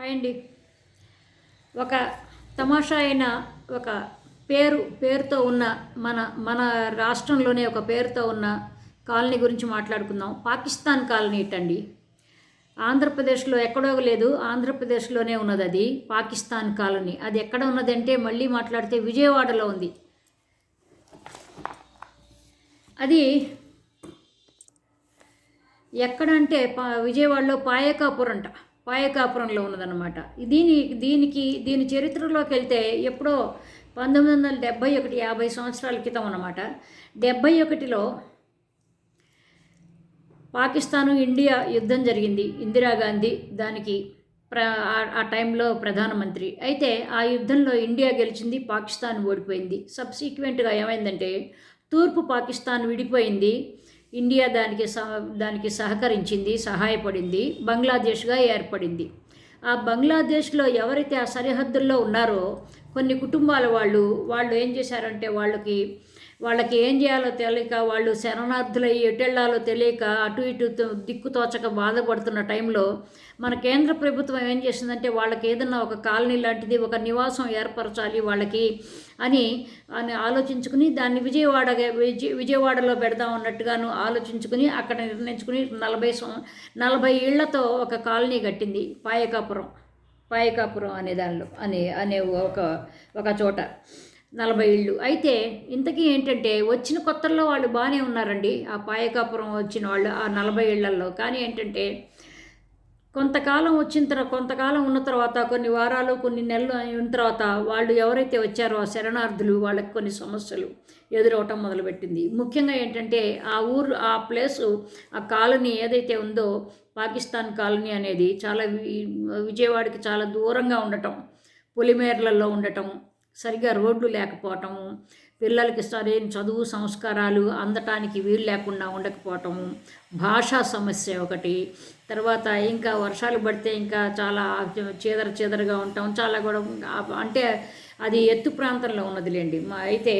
Hi అండి ఒక తమాషా అయిన ఒక పేరు పేరుతో ఉన్న మన మన రాష్ట్రంలోనే ఒక పేరుతో ఉన్న కాలనీ గురించి మాట్లాడుకుందాం. పాకిస్తాన్ కాలనీ ఇటండి ఆంధ్రప్రదేశ్లో ఎక్కడో లేదు ఆంధ్రప్రదేశ్లోనే ఉన్నది అది పాకిస్తాన్ కాలనీ. అది ఎక్కడ ఉన్నదంటే మళ్ళీ మాట్లాడితే విజయవాడలో ఉంది. అది ఎక్కడంటే పా విజయవాడలో పాయకాపురంట. పాయకాపురంలో ఉన్నదన్నమాట. దీని దీనికి దీని చరిత్రలోకి వెళ్తే ఎప్పుడో పంతొమ్మిది వందల డెబ్భై ఒకటి యాభై సంవత్సరాల క్రితం అన్నమాట. డెబ్భై ఒకటిలో పాకిస్తాను ఇండియా యుద్ధం జరిగింది. ఇందిరాగాంధీ దానికి ప్ర ఆ- ఆ టైంలో ప్రధానమంత్రి. అయితే ఆ యుద్ధంలో ఇండియా గెలిచింది పాకిస్తాన్ ఓడిపోయింది. సబ్సీక్వెంట్గా ఏమైందంటే తూర్పు పాకిస్తాన్ విడిపోయింది. ఇండియా దానికి సహ దానికి సహకరించింది సహాయపడింది బంగ్లాదేశ్గా ఏర్పడింది. ఆ బంగ్లాదేశ్లో ఎవరైతే ఆ సరిహద్దుల్లో ఉన్నారో కొన్ని కుటుంబాల వాళ్ళు వాళ్ళు ఏం చేశారంటే వాళ్ళకి వాళ్ళకి ఏం చేయాలో తెలియక వాళ్ళు శరణార్థులై ఎటెళ్ళాలో తెలియక అటు ఇటు దిక్కు దిక్కుతోచక బాధపడుతున్న టైంలో మన కేంద్ర ప్రభుత్వం ఏం చేసిందంటే వాళ్ళకి ఏదన్నా ఒక కాలనీ లాంటిది ఒక నివాసం ఏర్పరచాలి వాళ్ళకి అని అని ఆలోచించుకుని దాన్ని విజయవాడ విజయ విజయవాడలో పెడదాం అన్నట్టుగాను ఆలోచించుకుని అక్కడ నిర్ణయించుకుని నలభై నలభై ఏళ్ళతో ఒక కాలనీ కట్టింది పాయకాపురం. పాయకాపురం అనే దానిలో అనే అనే ఒక ఒక చోట. నలభై ఇళ్ళు అయితే ఇంతకీ ఏంటంటే వచ్చిన కొత్తల్లో వాళ్ళు బాగానే ఉన్నారండి. ఆ పాయకాపురం వచ్చిన వాళ్ళు ఆ నలభై ఇళ్ళలో కానీ ఏంటంటే కొంతకాలం వచ్చిన తర్వాత కొంతకాలం ఉన్న తర్వాత కొన్ని వారాలు కొన్ని నెలలు అయిన తర్వాత వాళ్ళు ఎవరైతే వచ్చారో ఆ శరణార్థులు వాళ్ళకి కొన్ని సమస్యలు ఎదురవటం మొదలుపెట్టింది. ముఖ్యంగా ఏంటంటే ఆ ఊరు ఆ ప్లేసు ఆ కాలనీ ఏదైతే ఉందో పాకిస్తాన్ కాలనీ అనేది చాలా వి- విజయవాడకి చాలా దూరంగా ఉండటం పొలిమేర్లలో ఉండటం సరిగ్గా రోడ్లు లేకపోవటము పిల్లలకి సరైన చదువు సంస్కారాలు అందటానికి వీలు లేకుండా ఉండకపోవటము భాషా సమస్య ఒకటి. తర్వాత ఇంకా వర్షాలు పడితే ఇంకా చాలా చీదర చీదరగా ఉంటాం. చాలా కూడా అంటే అది ఎత్తు ప్రాంతంలో ఉన్నదిలేండి. మా అయితే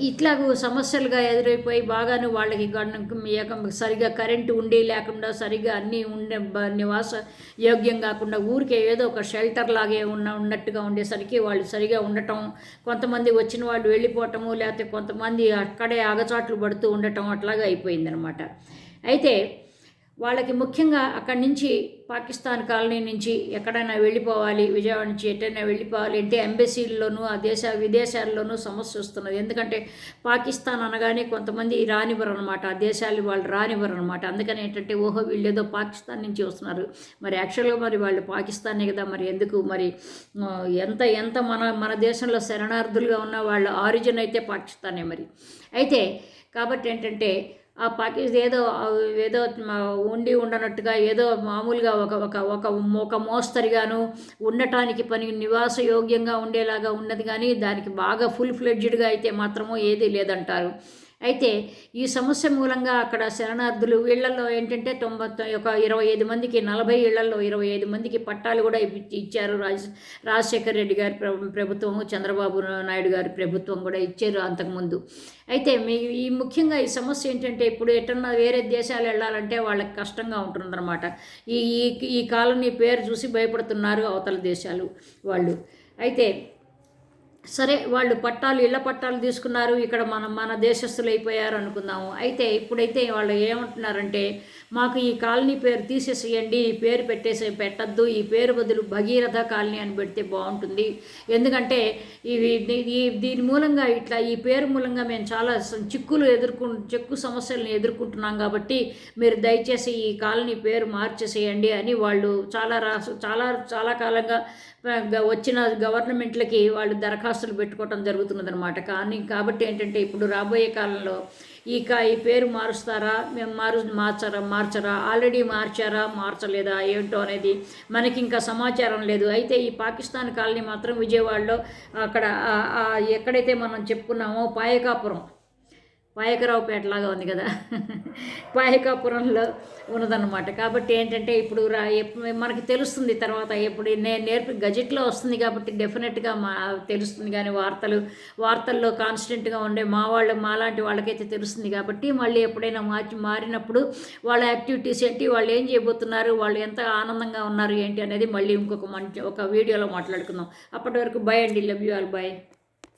ఇట్లా సమస్యలుగా ఎదురైపోయి బాగాను వాళ్ళకి సరిగా కరెంటు ఉండి లేకుండా సరిగా అన్నీ ఉండే నివాస యోగ్యం కాకుండా ఊరికే ఏదో ఒక షెల్టర్ లాగే ఉన్న ఉన్నట్టుగా ఉండేసరికి వాళ్ళు సరిగా ఉండటం కొంతమంది వచ్చిన వాళ్ళు వెళ్ళిపోవటము లేకపోతే కొంతమంది అక్కడే అగచాట్లు పడుతూ ఉండటం అట్లాగా అయిపోయిందనమాట అయితే వాళ్ళకి ముఖ్యంగా అక్కడి నుంచి పాకిస్తాన్ కాలనీ నుంచి ఎక్కడైనా వెళ్ళిపోవాలి విజయవాడ నుంచి ఎటైనా వెళ్ళిపోవాలి అంటే ఎంబసీల్లోనూ ఆ దేశ విదేశాల్లోనూ సమస్య వస్తున్నది. ఎందుకంటే పాకిస్తాన్ అనగానే కొంతమంది రానివ్వరు అనమాట ఆ దేశాలు వాళ్ళు రానివ్వరు అనమాట అందుకని ఏంటంటే ఓహో వీళ్ళు ఏదో పాకిస్తాన్ నుంచి వస్తున్నారు. మరి యాక్చువల్గా మరి వాళ్ళు పాకిస్తానే కదా మరి ఎందుకు? మరి ఎంత ఎంత మన మన దేశంలో శరణార్థులుగా ఉన్న వాళ్ళ ఆరిజిన్ అయితే పాకిస్తానే మరి. అయితే కాబట్టి ఏంటంటే ఆ పాకేజ్ ఏదో ఏదో ఉండి ఉండనట్టుగా ఏదో మామూలుగా ఒక ఒక ఒక ఒక మోస్తరిగాను ఉండటానికి పని నివాస యోగ్యంగా ఉండేలాగా ఉన్నది కానీ దానికి బాగా ఫుల్ ఫ్లెడ్జ్డ్గా అయితే మాత్రము ఏదీ లేదంటారు. అయితే ఈ సమస్య మూలంగా అక్కడ శరణార్థులు ఇళ్ళలో ఏంటంటే తొంభై ఒక ఇరవై ఐదు మందికి నలభై ఇళ్ళలో ఇరవై ఐదు మందికి పట్టాలు కూడా ఇచ్చారు. రాజ రాజశేఖర్ రెడ్డి గారి ప్రభుత్వం చంద్రబాబు నాయుడు గారి ప్రభుత్వం కూడా ఇచ్చారు అంతకుముందు. అయితే మీ ఈ ముఖ్యంగా ఈ సమస్య ఏంటంటే ఇప్పుడు ఎటన్నా వేరే దేశాలు వెళ్ళాలంటే వాళ్ళకి కష్టంగా ఉంటుందన్నమాట. ఈ ఈ కాలనీ పేరు చూసి భయపడుతున్నారు అవతల దేశాలు వాళ్ళు. అయితే సరే వాళ్ళు పట్టాలు ఇళ్ళ పట్టాలు తీసుకున్నారు ఇక్కడ మన మన దేశస్తులు అయిపోయారు అనుకుందాము. అయితే ఇప్పుడైతే వాళ్ళు ఏమంటున్నారంటే మాకు ఈ కాలనీ పేరు తీసేసేయండి ఈ పేరు పెట్టేసే పెట్టద్దు ఈ పేరు బదులు భగీరథ కాలనీ అని పెడితే బాగుంటుంది. ఎందుకంటే ఇవి ఈ దీని మూలంగా ఇట్లా ఈ పేరు మూలంగా మేము చాలా చిక్కులు ఎదుర్కొ చిక్కు సమస్యలను ఎదుర్కొంటున్నాం కాబట్టి మీరు దయచేసి ఈ కాలనీ పేరు మార్చేసేయండి అని వాళ్ళు చాలా రాసు చాలా చాలా కాలంగా వచ్చిన గవర్నమెంట్లకి వాళ్ళు దరఖాస్తులు పెట్టుకోవటం జరుగుతున్నదనమాట కానీ కాబట్టి ఏంటంటే ఇప్పుడు రాబోయే కాలంలో ఈ కా ఈ పేరు మారుస్తారా? మేము మారు మార్చరా మార్చరా? ఆల్రెడీ మార్చారా మార్చలేదా? ఏంటో అనేది మనకి ఇంకా సమాచారం లేదు. అయితే ఈ పాకిస్తాన్ కాలనీ మాత్రం విజయవాడలో అక్కడ ఎక్కడైతే మనం చెప్పుకున్నామో పాయకాపురం. పాయకరావుపేటలాగా ఉంది కదా. పాయకాపురంలో ఉన్నదన్నమాట. కాబట్టి ఏంటంటే ఇప్పుడు రా మనకి తెలుస్తుంది తర్వాత ఎప్పుడు నేను నేర్పి గజెట్లో వస్తుంది కాబట్టి డెఫినెట్గా మా తెలుస్తుంది కానీ వార్తలు వార్తల్లో కాన్స్టెంట్గా ఉండే మా వాళ్ళు మాలాంటి వాళ్ళకైతే తెలుస్తుంది కాబట్టి మళ్ళీ ఎప్పుడైనా మార్చి మారినప్పుడు వాళ్ళ యాక్టివిటీస్ ఏంటి వాళ్ళు ఏం చేయబోతున్నారు వాళ్ళు ఎంత ఆనందంగా ఉన్నారు ఏంటి అనేది మళ్ళీ ఇంకొక మంచి ఒక వీడియోలో మాట్లాడుకుందాం. అప్పటి వరకు బై అండి. Love you all by